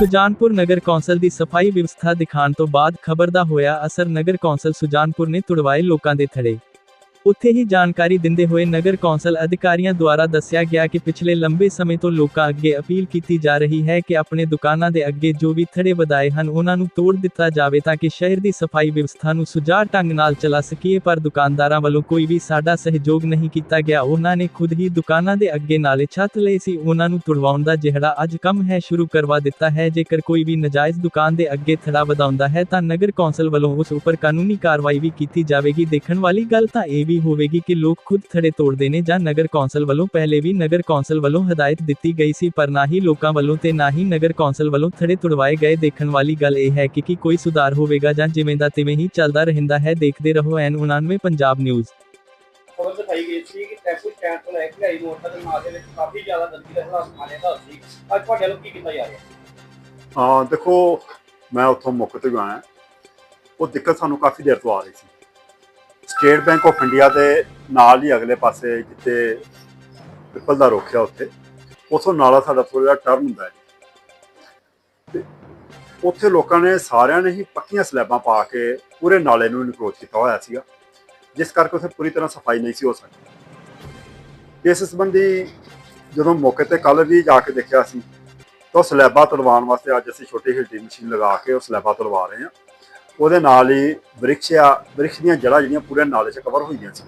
ਸੁਜਾਨਪੁਰ ਨਗਰ council ਦੀ ਸਫ਼ਾਈ ਵਿਵਸਥਾ ਦਿਖਾਉਣ ਤੋਂ ਬਾਅਦ ਖਬਰ ਦਾ ਹੋਇਆ ਅਸਰ ਨਗਰ ਕੌਂਸਲ ਸੁਜਾਨਪੁਰ ਨੇ ਤੁੜਵਾਏ ਲੋਕਾਂ ਦੇ ਥੜੇ ਉੱਥੇ ਹੀ ਜਾਣਕਾਰੀ ਦਿੰਦੇ ਹੋਏ ਨਗਰ ਕੌਂਸਲ ਅਧਿਕਾਰੀਆਂ ਦੁਆਰਾ ਦੱਸਿਆ ਗਿਆ ਕਿ ਪਿਛਲੇ ਲੰਬੇ ਸਮੇਂ ਤੋਂ ਲੋਕਾਂ ਅੱਗੇ ਅਪੀਲ ਕੀਤੀ ਜਾ ਰਹੀ ਹੈ ਕਿ ਆਪਣੇ ਦੁਕਾਨਾਂ ਦੇ ਅੱਗੇ ਜੋ ਵੀ ਥੜੇ ਵਧਾਏ ਹਨ, ਉਹਨਾਂ ਨੂੰ ਤੋੜ ਦਿੱਤਾ ਜਾਵੇ ਤਾਂ ਕਿ ਸ਼ਹਿਰ ਦੀ ਸਫ਼ਾਈ ਵਿਵਸਥਾ ਨੂੰ ਸੁਝਾਅ ਢੰਗ ਨਾਲ ਚਲਾ ਸਕੀਏ। ਪਰ ਦੁਕਾਨਦਾਰਾਂ ਵੱਲੋਂ ਕੋਈ ਵੀ ਸਾਡਾ ਸਹਿਯੋਗ ਨਹੀਂ ਕੀਤਾ ਗਿਆ। ਉਹਨਾਂ ਨੇ ਖੁਦ ਹੀ ਦੁਕਾਨਾਂ ਦੇ ਅੱਗੇ ਨਾਲੇ ਛੱਤ ਲਈ ਸੀ। ਉਹਨਾਂ ਨੂੰ ਤੁੜਵਾਉਣ ਦਾ ਜਿਹੜਾ ਅੱਜ ਕੰਮ ਹੈ, ਸ਼ੁਰੂ ਕਰਵਾ ਦਿੱਤਾ ਹੈ। ਜੇਕਰ ਕੋਈ ਵੀ ਨਜਾਇਜ਼ ਦੁਕਾਨ ਦੇ ਅੱਗੇ ਥੜਾ ਵਧਾਉਂਦਾ ਹੈ ਤਾਂ ਨਗਰ ਕੌਂਸਲ ਵੱਲੋਂ ਉਸ ਉੱਪਰ ਕਾਨੂੰਨੀ ਕਾਰਵਾਈ ਵੀ ਕੀਤੀ ਜਾਵੇਗੀ। ਦੇਖਣ ਵਾਲੀ ਗੱਲ ਤਾਂ ਇਹ ਵੀ ਹੋਵੇਗੀ ਕਿ ਲੋਕ ਖੁਦ ਥੜੇ ਤੋੜਦੇ ਨੇ ਜਾਂ ਨਗਰ ਕੌਂਸਲ ਵੱਲੋਂ ਪਹਿਲੇ ਵੀ ਨਗਰ ਕੌਂਸਲ ਵੱਲੋਂ ਹਦਾਇਤ ਦਿੱਤੀ ਗਈ ਸੀ ਪਰ ਨਾ ਹੀ ਲੋਕਾਂ ਵੱਲੋਂ ਤੇ ਨਾ ਹੀ ਨਗਰ ਕੌਂਸਲ ਵੱਲੋਂ ਥੜੇ ਤੁੜਵਾਏ ਗਏ ਦੇਖਣ ਵਾਲੀ ਗੱਲ ਇਹ ਹੈ ਕਿ ਕੀ ਕੋਈ ਸੁਧਾਰ ਹੋਵੇਗਾ ਜਾਂ ਜਿਵੇਂ ਦਾ ਤਿਵੇਂ ਹੀ ਚੱਲਦਾ ਰਹਿੰਦਾ ਹੈ ਦੇਖਦੇ ਰਹੋ ਐਨ 99 ਪੰਜਾਬ ਨਿਊਜ਼। ਖਬਰ ਦਿਖਾਈ ਗਈ ਸੀ ਕਿ ਟੈਕਸੀ ਸਟੈਂਡ ਤੋਂ ਲੈ ਕੇ ਆਈ ਮੋਟਰ ਦੇ ਨਾਲ ਦੇ ਵਿੱਚ ਕਾਫੀ ਜ਼ਿਆਦਾ ਗੰਦਗੀ ਦਾ ਹਾਲਾਤ ਮਾਰਿਆ ਦਾ ਸੀ। ਅੱਜ ਤੁਹਾਡੇ ਵੱਲੋਂ ਕੀ ਕੀਤਾ ਜਾ ਰਿਹਾ? ਹਾਂ ਦੇਖੋ ਮੈਂ ਉੱਥੋਂ ਮੌਕੇ ਤੇ ਆਇਆ ਉਹ ਦਿੱਕਤ ਸਾਨੂੰ ਕਾਫੀ ਦੇਰ ਤੋਂ ਆ ਰਹੀ ਸੀ। ਸਟੇਟ ਬੈਂਕ ਆਫ ਇੰਡੀਆ ਦੇ ਨਾਲ ਹੀ ਅਗਲੇ ਪਾਸੇ ਜਿੱਥੇ ਪਿੱਪਲ ਦਾ ਰੁੱਖ ਆ ਉੱਥੇ, ਉਥੋਂ ਨਾਲਾ ਸਾਡਾ ਥੋੜਾ ਟਰਨ ਹੁੰਦਾ ਹੈ। ਤੇ ਉੱਥੇ ਲੋਕਾਂ ਨੇ ਸਾਰਿਆਂ ਨੇ ਹੀ ਪੱਕੀਆਂ ਸਲੈਬਾਂ ਪਾ ਕੇ ਪੂਰੇ ਨਾਲੇ ਨੂੰ ਇਨਕਰੋਚ ਕੀਤਾ ਹੋਇਆ ਸੀਗਾ, ਜਿਸ ਕਰਕੇ ਉੱਥੇ ਪੂਰੀ ਤਰ੍ਹਾਂ ਸਫ਼ਾਈ ਨਹੀਂ ਸੀ ਹੋ ਸਕਦੀ। ਇਸ ਸੰਬੰਧੀ ਜਦੋਂ ਮੌਕੇ ਤੇ ਕੱਲ ਵੀ ਜਾ ਕੇ ਦੇਖਿਆ ਸੀ, ਤਾਂ ਉਹ ਸਲੈਬਾਂ ਤੁਲਵਾਉਣ ਵਾਸਤੇ ਅੱਜ ਅਸੀਂ ਛੋਟੀ ਹਿਲਟੀ ਮਸ਼ੀਨ ਲਗਾ ਕੇ ਉਹ ਸਲੈਬਾਂ ਤੁਲਵਾ ਰਹੇ ਹਾਂ। ਉਹਦੇ ਨਾਲ ਹੀ ਬ੍ਰਿਕਸ਼ ਆ, ਬ੍ਰਿਕਸ਼ ਦੀਆਂ ਜੜ੍ਹਾਂ ਜਿਹੜੀਆਂ ਪੂਰੇ ਨਾਲੇ 'ਚ ਕਵਰ ਹੋਈਆਂ ਸੀ।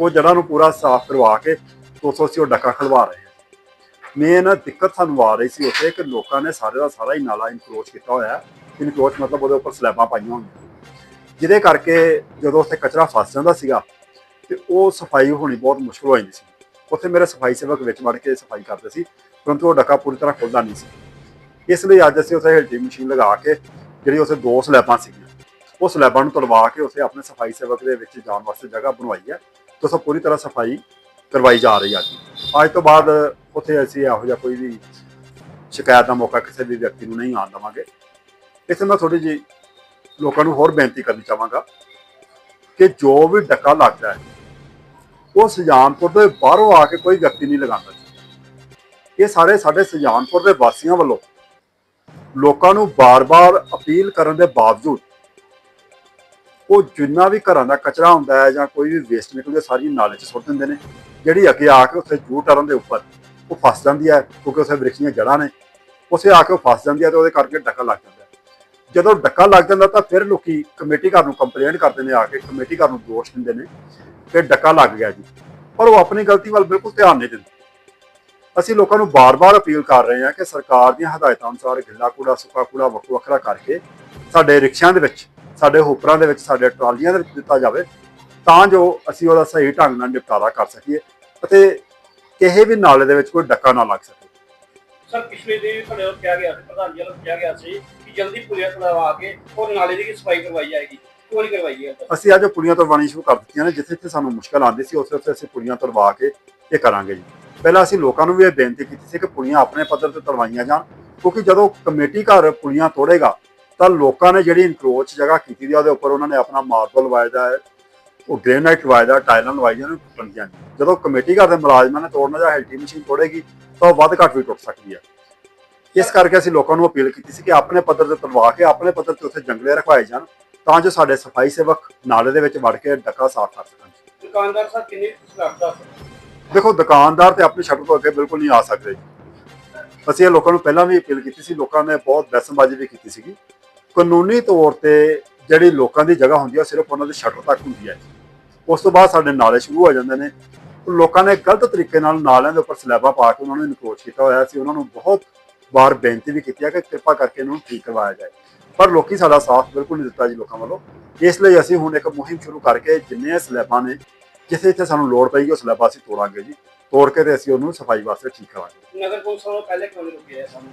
ਉਹ ਜੜ੍ਹਾਂ ਨੂੰ ਪੂਰਾ ਸਾਫ਼ ਕਰਵਾ ਕੇ ਤੋਂ ਅਸੀਂ ਉਹ ਡੱਕਾ ਖਲਵਾ ਰਹੇ ਹਾਂ। ਮੇਨ ਦਿੱਕਤ ਸਾਨੂੰ ਆ ਰਹੀ ਸੀ ਉੱਥੇ ਕਿ ਲੋਕਾਂ ਨੇ ਸਾਰੇ ਦਾ ਸਾਰਾ ਹੀ ਨਾਲਾ ਇਨਕਰੋਚ ਕੀਤਾ ਹੋਇਆ ਇਨਕਰੋਚ ਮਤਲਬ ਉਹਦੇ ਉੱਪਰ ਸਲੈਬਾਂ ਪਾਈਆਂ ਹੋਈਆਂ ਜਿਹਦੇ ਕਰਕੇ ਜਦੋਂ ਉੱਥੇ ਕਚਰਾ ਫਸ ਜਾਂਦਾ ਸੀਗਾ ਤੇ ਉਹ ਸਫ਼ਾਈ ਹੋਣੀ ਬਹੁਤ ਮੁਸ਼ਕਲ ਹੋ ਜਾਂਦੀ ਸੀ। ਉੱਥੇ ਮੇਰੇ ਸਫ਼ਾਈ ਸੇਵਕ ਵਿੱਚ ਵੜ ਕੇ ਸਫ਼ਾਈ ਕਰਦੇ ਸੀ, ਪਰੰਤੂ ਉਹ ਡੱਕਾ ਪੂਰੀ ਤਰ੍ਹਾਂ ਖੁੱਲਦਾ ਨਹੀਂ ਸੀ। ਇਸ ਲਈ ਅੱਜ ਅਸੀਂ ਉੱਥੇ ਹਿਲਟੀ ਮਸ਼ੀਨ ਲਗਾ ਕੇ ਜਿਹੜੀ ਉੱਥੇ ਦੋ ਸਲੈਬਾਂ ਸੀਗੀਆਂ। ਉਹ ਸਲੈਬਾਂ ਨੂੰ ਤਲਵਾ ਕੇ ਉੱਥੇ ਆਪਣੇ ਸਫ਼ਾਈ ਸੇਵਕ ਦੇ ਵਿੱਚ ਜਾਣ ਵਾਸਤੇ ਜਗ੍ਹਾ ਬਣਵਾਈ ਹੈ ਤੇ ਉੱਥੇ ਪੂਰੀ ਤਰ੍ਹਾਂ ਸਫ਼ਾਈ ਕਰਵਾਈ ਜਾ ਰਹੀ ਹੈ ਅੱਜ। ਅੱਜ ਤੋਂ ਬਾਅਦ ਉੱਥੇ ਅਸੀਂ ਇਹੋ ਜਿਹਾ ਕੋਈ ਵੀ ਸ਼ਿਕਾਇਤ ਦਾ ਮੌਕਾ ਕਿਸੇ ਵੀ ਵਿਅਕਤੀ ਨੂੰ ਨਹੀਂ ਆਉਣ ਦੇਵਾਂਗੇ। ਇੱਥੇ ਮੈਂ ਥੋੜੀ ਜਿਹੀ ਲੋਕਾਂ ਨੂੰ ਹੋਰ ਬੇਨਤੀ ਕਰਨੀ ਚਾਹਾਂਗਾ ਕਿ ਜੋ ਵੀ ਡੱਕਾ ਲੱਗਦਾ ਹੈ, ਉਹ ਸੁਜਾਨਪੁਰ ਦੇ ਬਾਹਰੋਂ ਆ ਕੇ ਕੋਈ ਵਿਅਕਤੀ ਨਹੀਂ ਲਗਾਉਂਦਾ। ਇਹ ਸਾਰੇ ਸਾਡੇ ਸੁਜਾਨਪੁਰ ਦੇ ਵਾਸੀਆਂ ਵੱਲੋਂ ਲੋਕਾਂ ਨੂੰ ਬਾਰ-ਬਾਰ ਅਪੀਲ ਕਰਨ ਦੇ ਬਾਵਜੂਦ ਉਹ ਜਿੰਨਾ ਵੀ ਘਰਾਂ ਦਾ ਕਚਰਾ ਹੁੰਦਾ ਹੈ ਜਾਂ ਕੋਈ ਵੀ ਵੇਸਟ ਨਿਕਲਦਾ ਸਾਰੀ ਨਾਲੇ 'ਚ ਸੁੱਟ ਦਿੰਦੇ ਨੇ। ਜਿਹੜੀ ਅੱਗੇ ਆ ਕੇ ਉੱਥੇ ਜੂ ਟਰਨ ਦੇ ਉੱਪਰ ਉਹ ਫਸ ਜਾਂਦੀ ਹੈ, ਕਿਉਂਕਿ ਉੱਥੇ ਵ੍ਰਿਕਸ਼ੀਆਂ ਜੜ੍ਹਾਂ ਨੇ। ਉਸੇ ਆ ਕੇ ਉਹ ਫਸ ਜਾਂਦੀ ਹੈ ਤੇ ਉਹਦੇ ਕਰਕੇ ਡੱਕਾ ਲੱਗ ਜਾਂਦਾ ਜਦੋਂ ਡੱਕਾ ਲੱਗ ਜਾਂਦਾ ਤਾਂ ਫਿਰ ਲੋਕੀ ਕਮੇਟੀ ਘਰ ਨੂੰ ਕੰਪਲੇਂਟ ਕਰਦੇ ਨੇ, ਆ ਕੇ ਕਮੇਟੀ ਘਰ ਨੂੰ ਦੋਸ਼ ਦਿੰਦੇ ਨੇ ਕਿ ਡੱਕਾ ਲੱਗ ਗਿਆ ਜੀ। ਪਰ ਉਹ ਆਪਣੀ ਗਲਤੀ ਵੱਲ ਬਿਲਕੁਲ ਧਿਆਨ ਨਹੀਂ ਦਿੰਦੇ। ਅਸੀਂ ਲੋਕਾਂ ਨੂੰ ਬਾਰ-ਬਾਰ ਅਪੀਲ ਕਰ ਰਹੇ ਹਾਂ ਕਿ ਸਰਕਾਰ ਦੀਆਂ ਹਦਾਇਤਾਂ ਅਨੁਸਾਰ ਗਿੱਲਾ ਕੂੜਾ ਸੁੱਕਾ ਕੂੜਾ ਵੱਖੋ ਵੱਖਰਾ ਕਰਕੇ ਸਾਡੇ ਰਿਕਸ਼ਿਆਂ ਦੇ ਵਿੱਚ ਸਾਡੇ ਹੋਪਰਾਂ ਦੇ ਵਿੱਚ ਸਾਡੇ ਟਰਾਲੀਆਂ ਦੇ ਵਿੱਚ ਦਿੱਤਾ ਜਾਵੇ ਤਾਂ ਜੋ ਅਸੀਂ ਉਹਦਾ ਸਹੀ ਢੰਗ ਨਾਲ ਨਿਪਟਾਰਾ ਕਰ ਸਕੀਏ ਅਤੇ ਕਿਸੇ ਵੀ ਨਾਲੇ ਦੇ ਵਿੱਚ ਕੋਈ ਡੱਕਾ ਨਾ ਲੱਗ ਸਕੇ। ਸਰ ਪਿਛਲੇ ਦਿਨ ਤੁਹਾਡੇ ਵੱਲੋਂ ਕਿਹਾ ਗਿਆ ਸੀ ਪ੍ਰਧਾਨ ਜੀ ਵੱਲੋਂ ਕਿਹਾ ਗਿਆ ਸੀ ਕਿ ਜਲਦੀ ਪੁਲੀਆ ਖੜਵਾ ਕੇ ਉਹ ਨਾਲੇ ਦੀ ਸਫ਼ਾਈ ਕਰਵਾਈ ਜਾਏਗੀ। ਨਹੀਂ ਕਰਵਾਈ ਹੈ ਅਸੀਂ ਅੱਜ ਪੁਲੀਆਂ ਤੁਰਵਾਉਣੀ ਸ਼ੁਰੂ ਕਰ ਦਿੱਤੀਆਂ ਨੇ ਜਿੱਥੇ ਜਿੱਥੇ ਸਾਨੂੰ ਮੁਸ਼ਕਲ ਆਉਂਦੀ ਸੀ ਉੱਥੇ ਉੱਥੇ ਅਸੀਂ ਪੁਲੀਆਂ ਤੁਰਵਾ ਕੇ ਇਹ ਕਰਾਂਗੇ ਜੀ। ਪਹਿਲਾਂ ਅਸੀਂ ਲੋਕਾਂ ਨੂੰ ਵੀ ਇਹ ਬੇਨਤੀ ਕੀਤੀ ਸੀ ਕਿ ਪੁਲੀਆਂ ਆਪਣੇ ਪੱਧਰ ਤੇ ਤੁਰਵਾਈਆਂ ਜਾਣ, ਕਿਉਂਕਿ ਜਦੋਂ ਕਮੇਟੀ ਘਰ ਪੁਲੀਆਂ ਤੋੜੇਗਾ, ਤਾਂ ਲੋਕਾਂ ਨੇ ਜਿਹੜੀ ਇਨਕਰੋਚ ਜਗ੍ਹਾ ਕੀਤੀ ਦੀ ਉਹਦੇ ਉੱਪਰ ਉਹਨਾਂ ਨੇ ਆਪਣਾ ਮਾਰਬਲ ਲਵਾਇਦਾ ਹੈ, ਉਹ ਗ੍ਰੇਨਾਈਟ ਲਵਾਇਦਾ ਟਾਈਲਾਂ ਲਵਾਈਆਂ ਨੇ ਟੁੱਟਣਗੀਆਂ ਜਦੋਂ ਕਮੇਟੀ ਘਰ ਦੇ ਮੁਲਾਜ਼ਮਾਂ ਨੇ ਤੋੜਨਾ ਜਾਂ ਹੈਲਟੀ ਮਸ਼ੀਨ ਤੋੜੇਗੀ, ਤਾਂ ਉਹ ਵੱਧ ਘੱਟ ਵੀ ਟੁੱਟ ਸਕਦੀ ਹੈ। ਇਸ ਕਰਕੇ ਅਸੀਂ ਲੋਕਾਂ ਨੂੰ ਅਪੀਲ ਕੀਤੀ ਸੀ ਕਿ ਆਪਣੇ ਪੱਧਰ ਤੇ ਤੁਲਵਾ ਕੇ, ਆਪਣੇ ਪੱਧਰ ਤੇ ਉੱਥੇ ਜੰਗਲੇ ਰਖਵਾਏ ਜਾਣ, ਤਾਂ ਜੋ ਸਾਡੇ ਸਫ਼ਾਈ ਸੇਵਕ ਨਾਲੇ ਦੇ ਵਿੱਚ ਵੜ ਕੇ ਡੱਕਾ ਸਾਫ਼ ਕਰ ਸਕਣ। ਦੁਕਾਨਦਾਰ ਸਾਹਿਬ, ਕਿੰਨੀ ਸਲਾਹ ਦਾ ਦੇਖੋ, ਦੁਕਾਨਦਾਰ ਤੇ ਆਪਣੀ ਸ਼ਟਰ ਤੋਂ ਅੱਗੇ ਬਿਲਕੁਲ ਨਹੀਂ ਆ ਸਕਦੇ। ਅਸੀਂ ਇਹ ਲੋਕਾਂ ਨੂੰ ਪਹਿਲਾਂ ਵੀ ਅਪੀਲ ਕੀਤੀ ਸੀ, ਲੋਕਾਂ ਨੇ ਬਹੁਤ ਬੈਸਨਬਾਜ਼ੀ ਵੀ ਕੀਤੀ ਸੀਗੀ। ਕਾਨੂੰਨੀ ਤੌਰ ਤੇ ਜਿਹੜੀ ਲੋਕਾਂ ਦੀ ਜਗ੍ਹਾ ਹੁੰਦੀ ਹੈ ਉਹ ਸਿਰਫ ਉਹਨਾਂ ਦੇ ਸ਼ਟਰ ਤੱਕ ਹੁੰਦੀ ਹੈ ਉਸ ਤੋਂ ਬਾਅਦ ਸਾਡੇ ਨਾਲੇ ਸ਼ੁਰੂ ਹੋ ਜਾਂਦੇ ਨੇ। ਲੋਕਾਂ ਨੇ ਗਲਤ ਤਰੀਕੇ ਨਾਲ ਨਾਲਿਆਂ ਦੇ ਉੱਪਰ ਸਲੈਬਾਂ ਪਾ ਕੇ ਉਹਨਾਂ ਨੂੰ ਇਨਕਰੋਚ ਕੀਤਾ ਹੋਇਆ ਸੀ। ਉਹਨਾਂ ਨੂੰ ਬਹੁਤ ਵਾਰ ਬੇਨਤੀ ਵੀ ਕੀਤੀ ਹੈ ਕਿ ਕਿਰਪਾ ਕਰਕੇ ਇਹਨੂੰ ਠੀਕ ਕਰਵਾਇਆ ਜਾਏ। ਪਰ ਲੋਕੀ ਸਾਡਾ ਸਾਥ ਬਿਲਕੁਲ ਨਹੀਂ ਦਿੱਤਾ ਜੀ ਲੋਕਾਂ ਵੱਲੋਂ। ਇਸ ਲਈ ਅਸੀਂ ਹੁਣ ਇੱਕ ਮੁਹਿੰਮ ਸ਼ੁਰੂ ਕਰਕੇ ਜਿੰਨੇ ਸਲੈਬਾਂ ਨੇ ਜਿੱਥੇ ਜਿੱਥੇ ਸਾਨੂੰ ਲੋੜ ਪਏਗੀ ਉਹ ਸਲੈਬਾਂ ਅਸੀਂ ਤੋੜਾਂਗੇ ਜੀ। ਤੋੜ ਕੇ ਤੇ ਅਸੀਂ ਉਹਨੂੰ ਸਫ਼ਾਈ ਵਾਸਤੇ ਠੀਕ ਕਰਾਂਗੇ। ਨਗਰ ਕੌਂਸਲ ਵੱਲੋਂ ਪਹਿਲੇ ਕਿਉਂ ਨਹੀਂ ਰੁਕਿਆ ਸਾਨੂੰ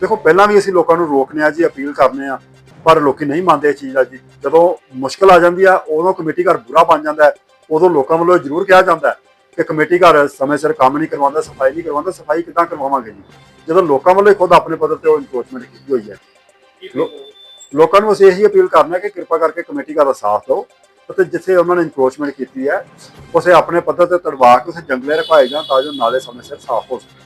ਦੇਖੋ ਪਹਿਲਾਂ ਵੀ ਅਸੀਂ ਲੋਕਾਂ ਨੂੰ ਰੋਕਨੇ ਆ ਜੀ ਅਪੀਲ ਕਰਨੇ ਆ ਪਰ ਲੋਕੀ ਨਹੀਂ ਮੰਨਦੇ ਇਸ ਚੀਜ਼ ਦਾ ਜੀ। ਜਦੋਂ ਮੁਸ਼ਕਲ ਆ ਜਾਂਦੀ ਆ ਉਦੋਂ ਕਮੇਟੀ ਘਰ ਬੁਰਾ ਬਣ ਜਾਂਦਾ ਹੈ। ਉਦੋਂ ਲੋਕਾਂ ਵੱਲੋਂ ਜ਼ਰੂਰ ਕਿਹਾ ਜਾਂਦਾ ਹੈ ਕਿ ਕਮੇਟੀ ਘਰ ਸਮੇਂ ਸਿਰ ਕੰਮ ਨਹੀਂ ਕਰਵਾਉਂਦਾ ਸਫ਼ਾਈ ਨਹੀਂ ਕਰਵਾਉਂਦਾ ਸਫ਼ਾਈ ਕਿੱਦਾਂ ਕਰਵਾਵਾਂਗੇ ਜੀ? ਜਦੋਂ ਲੋਕਾਂ ਵੱਲੋਂ ਹੀ ਖੁਦ ਆਪਣੇ ਪੱਧਰ ਤੇ ਉਹ ਇਨਕਰੋਚਮੈਂਟ ਕੀਤੀ ਹੋਈ ਹੈ। ਲੋ- ਲੋਕਾਂ ਨੂੰ ਅਸੀਂ ਇਹੀ ਅਪੀਲ ਕਰਨਾ ਕਿ ਕਿਰਪਾ ਕਰਕੇ ਕਮੇਟੀ ਦਾ ਸਾਥ ਦਿਓ। ਅਤੇ ਜਿੱਥੇ ਉਹਨਾਂ ਨੇ ਇਨਕਰੋਚਮੈਂਟ ਕੀਤੀ ਹੈ, ਉਸੇ ਆਪਣੇ ਪੱਧਰ ਤੇ ਤੜਵਾ ਕੇ ਉਸੇ ਜੰਗਲੇ ਰਖਾਏ ਜਾਣ ਤਾਂ ਜੋ ਨਾਲੇ ਸਮੇਂ ਸਿਰ ਸਾਫ਼ ਹੋ ਸਕਣ